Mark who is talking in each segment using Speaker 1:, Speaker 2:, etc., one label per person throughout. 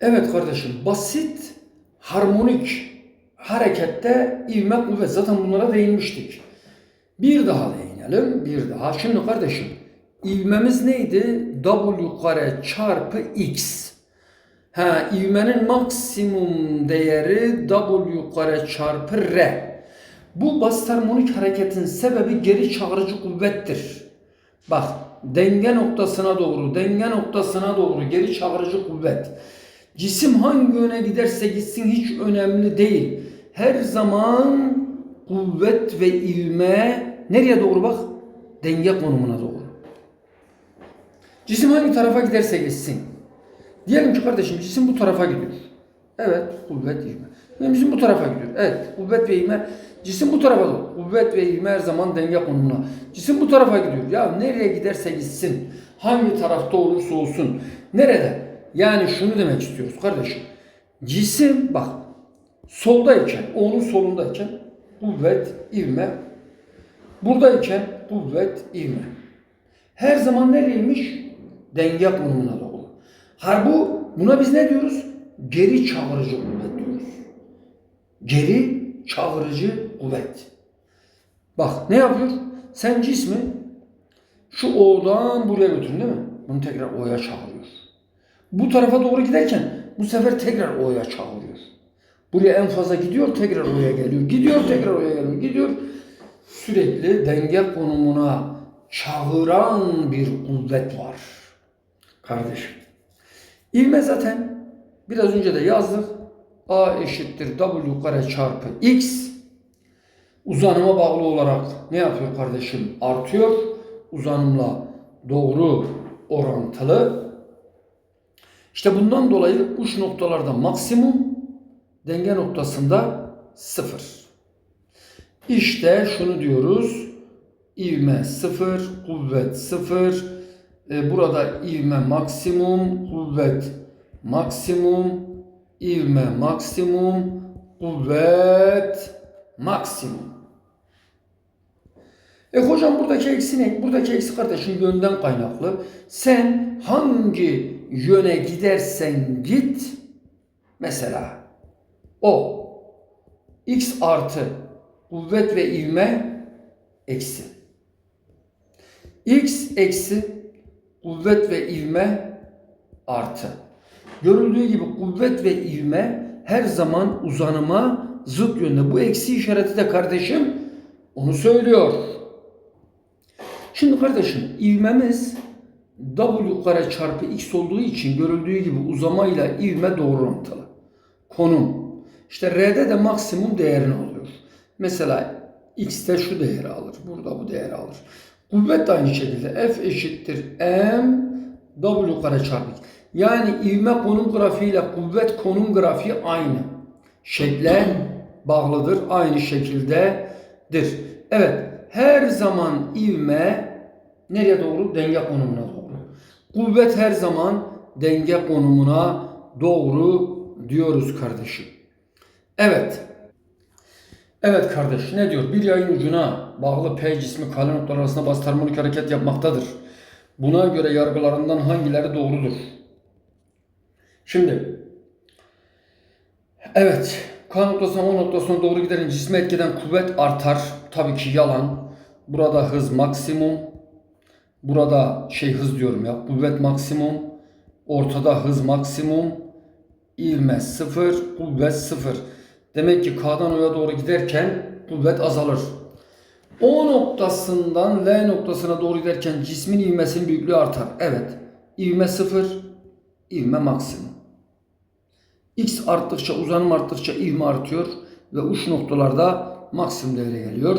Speaker 1: Evet kardeşim basit harmonik harekette ivme kuvvet zaten bunlara değinmiştik. Bir daha değinelim bir daha. Şimdi kardeşim ivmemiz neydi? W kare çarpı x. Ha ivmenin maksimum değeri W kare çarpı R. Bu basit harmonik hareketin sebebi geri çağırıcı kuvvettir. Bak denge noktasına doğru, denge noktasına doğru geri çağırıcı kuvvet. Cisim hangi yöne giderse gitsin hiç önemli değil. Her zaman kuvvet ve ivme nereye doğru bak? Denge konumuna doğru. Cisim hangi tarafa giderse gitsin. Diyelim ki kardeşim cisim bu tarafa gidiyor. Evet, kuvvet ivme. Yani cisim bu tarafa gidiyor. Evet, kuvvet ve ivme. Cisim bu tarafa doğru. Kuvvet ve ivme her zaman denge konumuna. Cisim bu tarafa gidiyor. Ya nereye giderse gitsin. Hangi tarafta olursa olsun. Nerede? Yani şunu demek istiyoruz kardeşim. Cisim bak soldayken, onun solundayken kuvvet, ivme. Buradayken kuvvet, ivme. Her zaman nereymiş? Denge konumuna doğru. Har bu buna biz ne diyoruz? Geri çağırıcı kuvvet diyoruz. Geri çağırıcı kuvvet. Bak ne yapıyor? Sen cismi şu O'dan buraya götürün değil mi? Bunu tekrar O'ya çağırıyor. Bu tarafa doğru giderken bu sefer tekrar O'ya çağırıyor. Buraya en fazla gidiyor tekrar O'ya geliyor. Gidiyor tekrar O'ya geliyor. Gidiyor. Sürekli denge konumuna çağıran bir kuvvet var. Kardeşim. İlme zaten biraz önce de yazdık. A eşittir W kare çarpı X. Uzanıma bağlı olarak ne yapıyor kardeşim? Artıyor. Uzanımla doğru orantılı. İşte bundan dolayı uç noktalarda maksimum, denge noktasında sıfır. İşte şunu diyoruz. İvme sıfır, kuvvet sıfır. E, burada ivme maksimum, kuvvet maksimum, ivme maksimum, kuvvet maksimum. E hocam buradaki eksi ne? Buradaki eksi kardeşim yönden kaynaklı. Sen hangi yöne gidersen git mesela o x artı kuvvet ve ivme eksi. x eksi kuvvet ve ivme artı. Görüldüğü gibi kuvvet ve ivme her zaman uzanıma zıt yönde. Bu eksi işareti de kardeşim onu söylüyor. Şimdi kardeşim ivmemiz W kare çarpı x olduğu için görüldüğü gibi uzamayla ivme doğru orantılı. Konum. İşte R'de de maksimum değerini alıyor. Mesela x'te şu değeri alır. Burada bu değeri alır. Kuvvet de aynı şekilde F eşittir M W kare çarpı x. Yani ivme konum grafiği ile kuvvet konum grafiği aynı. Şekle bağlıdır. Aynı şekildedir. Evet. Her zaman ivme nereye doğru? Denge konumuna doğru. Kuvvet her zaman denge konumuna doğru diyoruz kardeşim. Evet. Evet kardeş ne diyor? Bir yayın ucuna bağlı P cismi kale noktalar arasında basit hareket yapmaktadır. Buna göre yargılarından hangileri doğrudur? Şimdi evet K noktasına O noktasına doğru giderin cisme etkeden kuvvet artar. Tabii ki yalan. Burada hız maksimum. Burada şey hız diyorum ya. Kuvvet maksimum. Ortada hız maksimum. İlme sıfır. Kuvvet sıfır. Demek ki K'dan O'ya doğru giderken kuvvet azalır. O noktasından L noktasına doğru giderken cismin ivmesinin büyüklüğü artar. Evet. İvme sıfır. İvme maksimum. X arttıkça, uzanım arttıkça ivme artıyor ve uç noktalarda maksimum devreye geliyor.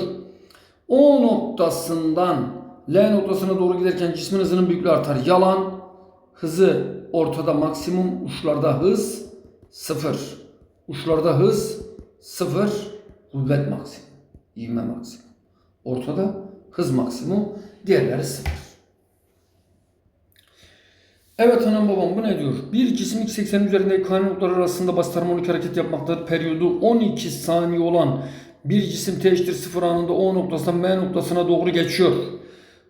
Speaker 1: O noktasından L noktasına doğru giderken cismin hızının büyüklüğü artar. Yalan. Hızı ortada maksimum, uçlarda hız sıfır. Uçlarda hız sıfır, kuvvet maksimum, ivme maksimum. Ortada hız maksimum, diğerleri sıfır. Evet anam babam bu ne diyor? Bir cisim x eksenin üzerindeki kare noktalar arasında basit harmonik hareket yapmaktadır. Periyodu 12 saniye olan bir cisim t eşittir 0 anında O noktasından M noktasına doğru geçiyor.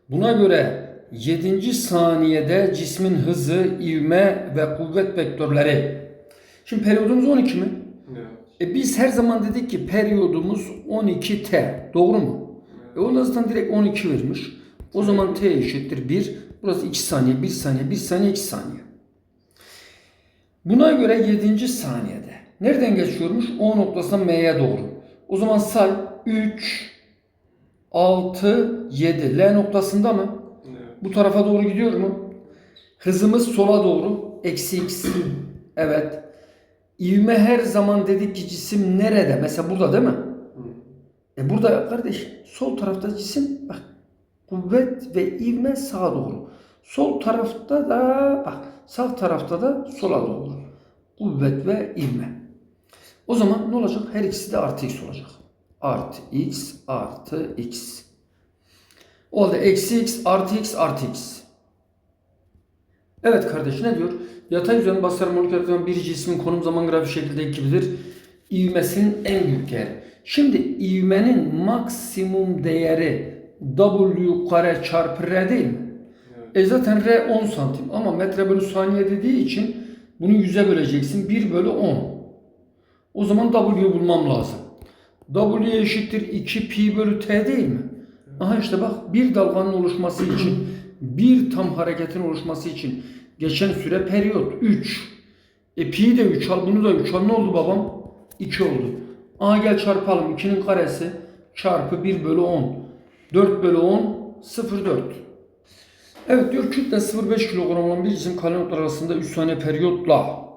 Speaker 1: Buna göre 7. saniyede cismin hızı, ivme ve kuvvet vektörleri Şimdi periyodumuz 12 mi?
Speaker 2: Evet.
Speaker 1: E biz her zaman dedik ki periyodumuz 12T. Doğru mu? E o da zaten direkt 12 vermiş. O zaman T eşittir 1. Burası 2 saniye, 1 saniye, 1 saniye, 2 saniye. Buna göre 7. saniyede. Nereden geçiyormuş? O noktasından M'ye doğru. O zaman say 3, 6, 7. L noktasında mı?
Speaker 2: Evet.
Speaker 1: Bu tarafa doğru gidiyor mu? Hızımız sola doğru. Eksi x. Evet. İvme her zaman dedik ki cisim nerede? Mesela burada değil mi?
Speaker 2: Hı.
Speaker 1: E burada kardeş sol tarafta cisim bak kuvvet ve ivme sağa doğru. Sol tarafta da bak sağ tarafta da sola doğru. Kuvvet ve ivme. O zaman ne olacak? Her ikisi de artı x olacak. Artı x artı x. O halde eksi x artı x artı x. Evet kardeş ne diyor? Yatay düzen basar moleküler bir cismin konum zaman grafiği şekilde ekibilir. İvmesinin en büyük değeri. Şimdi ivmenin maksimum değeri W kare çarpı R değil mi?
Speaker 2: Evet.
Speaker 1: E zaten R 10 santim ama metre bölü saniye dediği için bunu 100'e böleceksin. 1 bölü 10. O zaman W'yu bulmam lazım. W eşittir 2 pi bölü T değil mi? Aha işte bak bir dalganın oluşması için bir tam hareketin oluşması için geçen süre periyot 3. E pi de 3 al bunu da 3 al ne oldu babam? 2 oldu. Aha gel çarpalım 2'nin karesi çarpı 1 bölü 10. 4 bölü 10 0,4. Evet diyor kütle 0,5 kilogram olan bir cisim kare noktalar arasında 3 saniye periyotla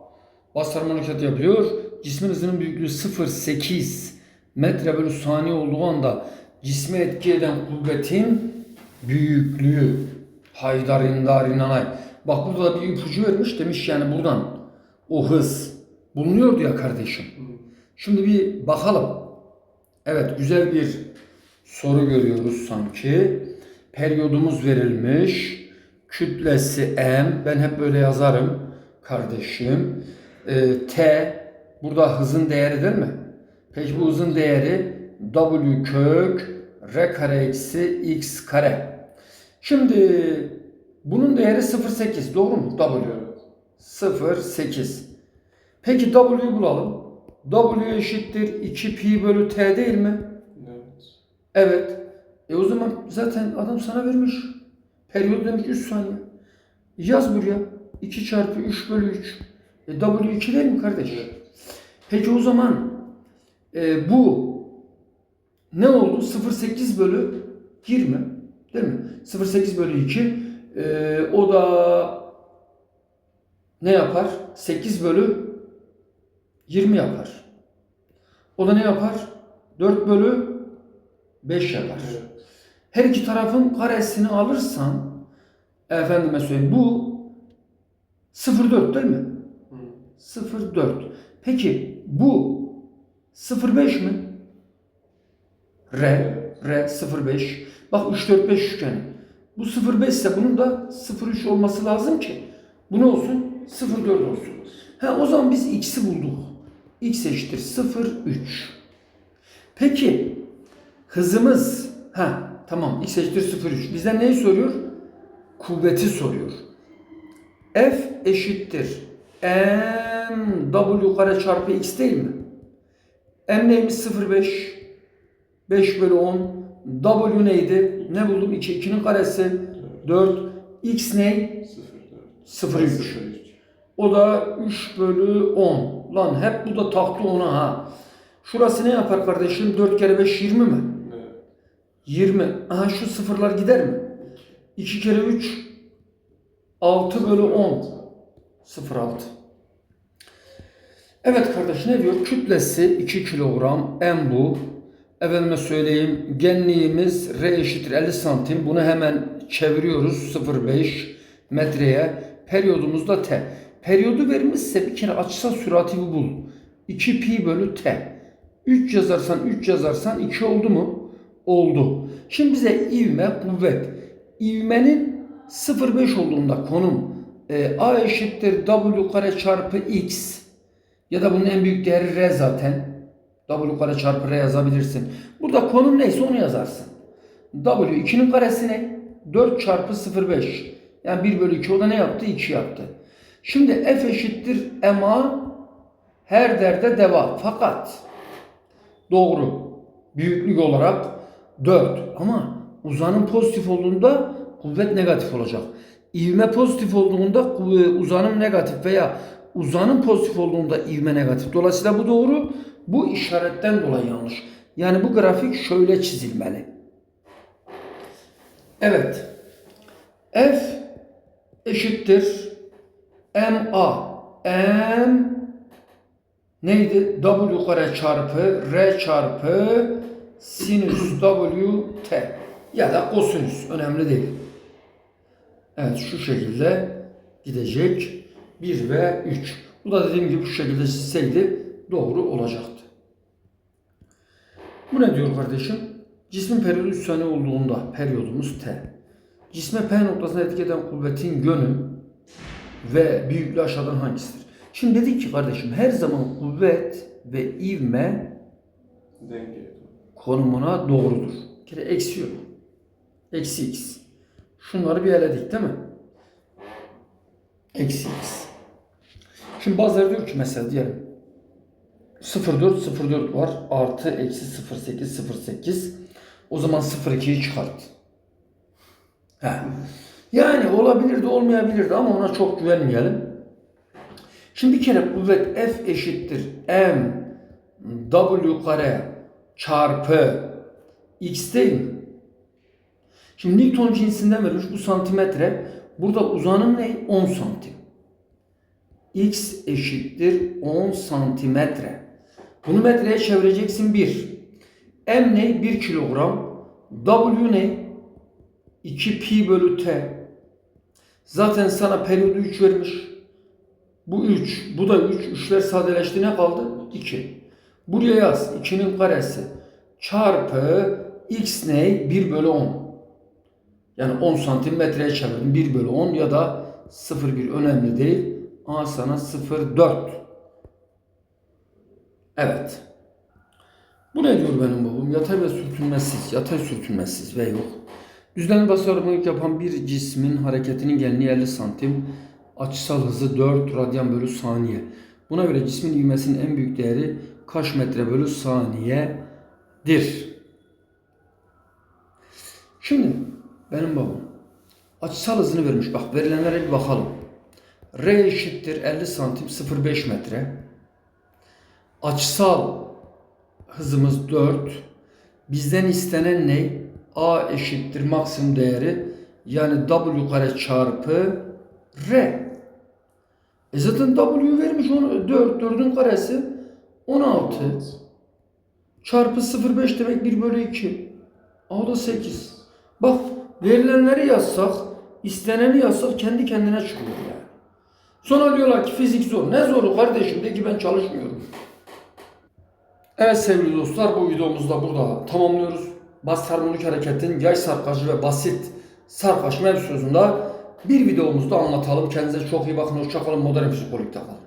Speaker 1: bastırma hareketi yapıyor. Cismin hızının büyüklüğü 0,8 metre bölü saniye olduğu anda cisme etki eden kuvvetin büyüklüğü. Haydar indar inanay. Bak burada da bir ipucu vermiş demiş yani buradan o hız bulunuyordu ya kardeşim. Şimdi bir bakalım. Evet güzel bir soru görüyoruz sanki. Periyodumuz verilmiş. Kütlesi M. Ben hep böyle yazarım kardeşim. Ee, T. Burada hızın değeri değil mi? Peki bu hızın değeri W kök R kare eksi X kare. Şimdi bunun değeri 0,8 doğru mu? W.
Speaker 2: Evet.
Speaker 1: 0,8. Peki W'yu bulalım. W eşittir 2 pi bölü T değil mi?
Speaker 2: Evet.
Speaker 1: Evet. E o zaman zaten adam sana vermiş. Periyot demiş 3 saniye. Yaz buraya. 2 çarpı 3 bölü 3. E W 2 değil mi kardeş?
Speaker 2: Evet.
Speaker 1: Peki o zaman e, bu ne oldu? 0,8 bölü 20 değil mi? 0,8 bölü 2 e, o da ne yapar? 8 bölü 20 yapar. O da ne yapar? 4 bölü 5 yapar.
Speaker 2: Evet.
Speaker 1: Her iki tarafın karesini alırsan efendime söyleyeyim bu 0,4 değil mi?
Speaker 2: Hı.
Speaker 1: 0,4. Peki bu 0,5 mi? R, R 0,5. Bak 3, 4, 5 üçgeni. Bu 0,5 ise bunun da 0,3 olması lazım ki bu ne olsun? 0,4 olsun. Ha, o zaman biz x'i bulduk. x eşittir 0,3. Peki hızımız ha tamam x eşittir 0,3. Bizden neyi soruyor? Kuvveti soruyor. F eşittir m w kare çarpı x değil mi? M neymiş 0,5 5 bölü 10 W neydi? Ne buldum? 2. 2'nin karesi 4. X ne?
Speaker 2: Sıfır dört.
Speaker 1: 0,3.
Speaker 2: Sıfır üç.
Speaker 1: O da 3 bölü 10. Lan hep bu da taktı ona ha. Şurası ne yapar kardeşim? 4 kere 5 20 mi?
Speaker 2: Evet.
Speaker 1: 20. Aha şu sıfırlar gider mi? 2 kere 3 6 bölü 10. 0,6. Evet kardeş ne diyor? Kütlesi 2 kilogram. En bu. Efendime söyleyeyim genliğimiz R eşittir 50 santim. Bunu hemen çeviriyoruz 0,5 metreye. Periyodumuz da T. Periyodu verilmişse bir kere açısal sürati bul. 2 pi bölü T. 3 yazarsan 3 yazarsan 2 oldu mu? Oldu. Şimdi bize ivme kuvvet. İvmenin 0,5 olduğunda konum e, A eşittir W kare çarpı X ya da bunun en büyük değeri R zaten. W kare çarpı R yazabilirsin. Burada konum neyse onu yazarsın. W 2'nin karesi ne? 4 çarpı 0,5. Yani 1 bölü 2 o da ne yaptı? 2 yaptı. Şimdi F eşittir MA Her derde deva. Fakat doğru. Büyüklük olarak 4. Ama uzanım pozitif olduğunda kuvvet negatif olacak. İvme pozitif olduğunda uzanım negatif veya uzanım pozitif olduğunda ivme negatif. Dolayısıyla bu doğru. Bu işaretten dolayı yanlış. Yani bu grafik şöyle çizilmeli. Evet. F eşittir MA. M neydi? W kare çarpı R çarpı sinüs W T ya da kosinüs önemli değil. Evet şu şekilde gidecek 1 ve 3. Bu da dediğim gibi şu şekilde çizseydi doğru olacaktı. Bu ne diyor kardeşim? Cismin periyodu 3 saniye olduğunda periyodumuz T. Cisme P noktasına etki eden kuvvetin yönü ve büyüklüğü aşağıdan hangisidir? Şimdi dedik ki kardeşim her zaman kuvvet ve ivme
Speaker 2: Denge.
Speaker 1: konumuna doğrudur. Bir kere eksi yok. Eksi x. Şunları bir eledik değil mi? Eksi x. Şimdi bazıları diyor ki mesela diyelim 0,4 0,4 var artı eksi 0,8 0,8 o zaman 0,2'yi çıkart. He. Yani olabilirdi olmayabilirdi ama ona çok güvenmeyelim. Şimdi bir kere kuvvet F eşittir M W kare çarpı X değil mi? Şimdi Newton cinsinden verilmiş bu santimetre. Burada uzanım ne? 10 santim. X eşittir 10 santimetre. Bunu metreye çevireceksin 1. M ne? 1 kilogram. W ne? 2 pi bölü t. Zaten sana periyodu 3 vermiş. Bu 3, bu da 3. 3'ler sadeleşti ne kaldı? 2. Buraya yaz. 2'nin karesi. Çarpı x ne? 1 bölü 10. Yani 10 santimetreye çevirin. 1 bölü 10 ya da 0,1 önemli değil. A sana 0,4. Evet. Bu ne diyor benim babam? Yatay ve sürtünmesiz. Yatay sürtünmesiz ve yok. Düzlemli basarımlık yapan bir cismin hareketinin genliği 50 santim. Açısal hızı 4 radyan bölü saniye. Buna göre cismin ivmesinin en büyük değeri kaç metre bölü saniyedir? Şimdi benim babam açısal hızını vermiş. Bak verilenlere bir bakalım. R eşittir 50 santim 0,5 metre. Açısal hızımız 4. Bizden istenen ne? A eşittir maksimum değeri yani W kare çarpı R. E zaten W vermiş onu 4. 4'ün karesi 16. Çarpı 0,5 demek 1 bölü 2. O da 8. Bak verilenleri yazsak, isteneni yazsak kendi kendine çıkıyor. Sonra diyorlar ki fizik zor. Ne zoru kardeşim? De ki ben çalışmıyorum. Evet sevgili dostlar bu videomuzda burada tamamlıyoruz. Basit harmonik hareketin yay sarkacı ve basit sarkaç mevzusunda bir videomuzda anlatalım. Kendinize çok iyi bakın. Hoşçakalın. Modern psikolojide kalın.